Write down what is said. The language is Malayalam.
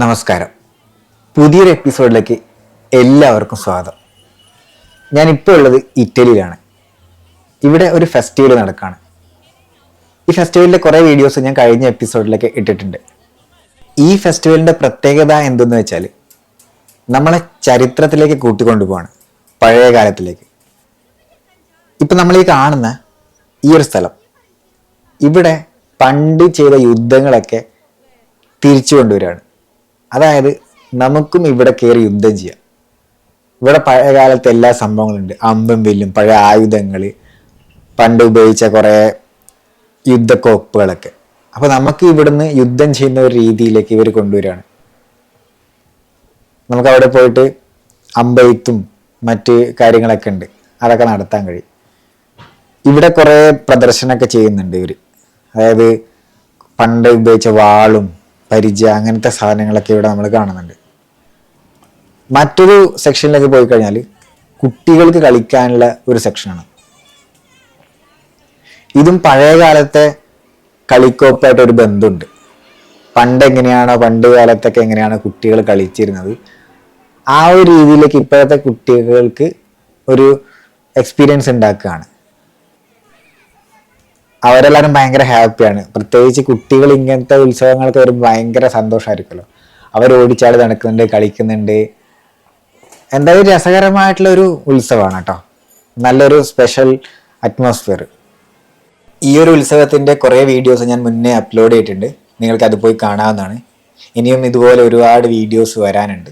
നമസ്കാരം. പുതിയൊരു എപ്പിസോഡിലേക്ക് എല്ലാവർക്കും സ്വാഗതം. ഞാനിപ്പോൾ ഉള്ളത് ഇറ്റലിയിലാണ്. ഇവിടെ ഒരു ഫെസ്റ്റിവൽ നടക്കുകയാണ് ഈ ഫെസ്റ്റിവലിന്റെ കുറേ വീഡിയോസ് ഞാൻ കഴിഞ്ഞ എപ്പിസോഡിലേക്ക് ഇട്ടിട്ടുണ്ട്. ഈ ഫെസ്റ്റിവലിന്റെ പ്രത്യേകത എന്തെന്ന് വെച്ചാൽ നമ്മളെ ചരിത്രത്തിലേക്ക് കൂട്ടിക്കൊണ്ടുപോവാണ്. പഴയ കാലത്തിലേക്ക്. ഇപ്പം നമ്മൾ ഈ കാണുന്ന ഈ ഒരു സ്ഥലം. ഇവിടെ പണ്ട് ചെയ്ത യുദ്ധങ്ങളൊക്കെ തിരിച്ചു കൊണ്ടുവരികയാണ്. അതായത് നമുക്കും ഇവിടെ കയറി യുദ്ധം ചെയ്യാം. ഇവിടെ പഴയ കാലത്തെ എല്ലാ സംഭവങ്ങളുണ്ട്. അമ്പും വില്ലും പഴയ ആയുധങ്ങൾ പണ്ട് ഉപയോഗിച്ച കുറേ യുദ്ധക്കോപ്പുകളൊക്കെ. അപ്പോൾ നമുക്ക് ഇവിടുന്ന് യുദ്ധം ചെയ്യുന്ന ഒരു രീതിയിലേക്ക് ഇവർ കൊണ്ടുവരികയാണ്. നമുക്ക് അവിടെ പോയിട്ട് അമ്പെയ്ത്തും മറ്റ് കാര്യങ്ങളൊക്കെ ഉണ്ട്. അതൊക്കെ നടത്താൻ കഴിയും. ഇവിടെ കുറേ പ്രദർശനമൊക്കെ ചെയ്യുന്നുണ്ട് ഇവർ അതായത് പണ്ട് ഉപയോഗിച്ച വാളും പരിച അങ്ങനത്തെ സാധനങ്ങളൊക്കെ ഇവിടെ നമ്മൾ കാണുന്നുണ്ട്. മറ്റൊരു സെക്ഷനിലേക്ക് പോയി കഴിഞ്ഞാൽ കുട്ടികൾക്ക് കളിക്കാനുള്ള ഒരു സെക്ഷനാണ്. ഇതും പഴയ കാലത്തെ കളിക്കോപ്പായിട്ട് ഒരു ബന്ധമുണ്ട് പണ്ട് എങ്ങനെയാണോ പണ്ട് കാലത്തൊക്കെ എങ്ങനെയാണ് കുട്ടികൾ കളിച്ചിരുന്നത്. ആ ഒരു രീതിയിലേക്ക് ഇപ്പോഴത്തെ കുട്ടികൾക്ക് ഒരു എക്സ്പീരിയൻസ് ഉണ്ടാക്കുകയാണ്. അവരെല്ലാവരും ഭയങ്കര ഹാപ്പിയാണ്. പ്രത്യേകിച്ച് കുട്ടികൾ ഇങ്ങനത്തെ ഉത്സവങ്ങൾക്ക് വരുമ്പോൾ ഭയങ്കര സന്തോഷമായിരിക്കുമല്ലോ അവർ ഓടിച്ചാടി നടക്കുന്നുണ്ട് കളിക്കുന്നുണ്ട്. എന്തായാലും രസകരമായിട്ടുള്ള ഒരു ഉത്സവമാണ് കേട്ടോ. നല്ലൊരു സ്പെഷ്യൽ അറ്റ്മോസ്ഫിയർ ഈ ഒരു ഉത്സവത്തിന്റെ കുറേ വീഡിയോസ് ഞാൻ മുന്നേ അപ്ലോഡ് ചെയ്തിട്ടുണ്ട്. നിങ്ങൾക്ക് അത് പോയി കാണാവുന്നതാണ്. ഇനിയും ഇതുപോലെ ഒരുപാട് വീഡിയോസ് വരാനുണ്ട്.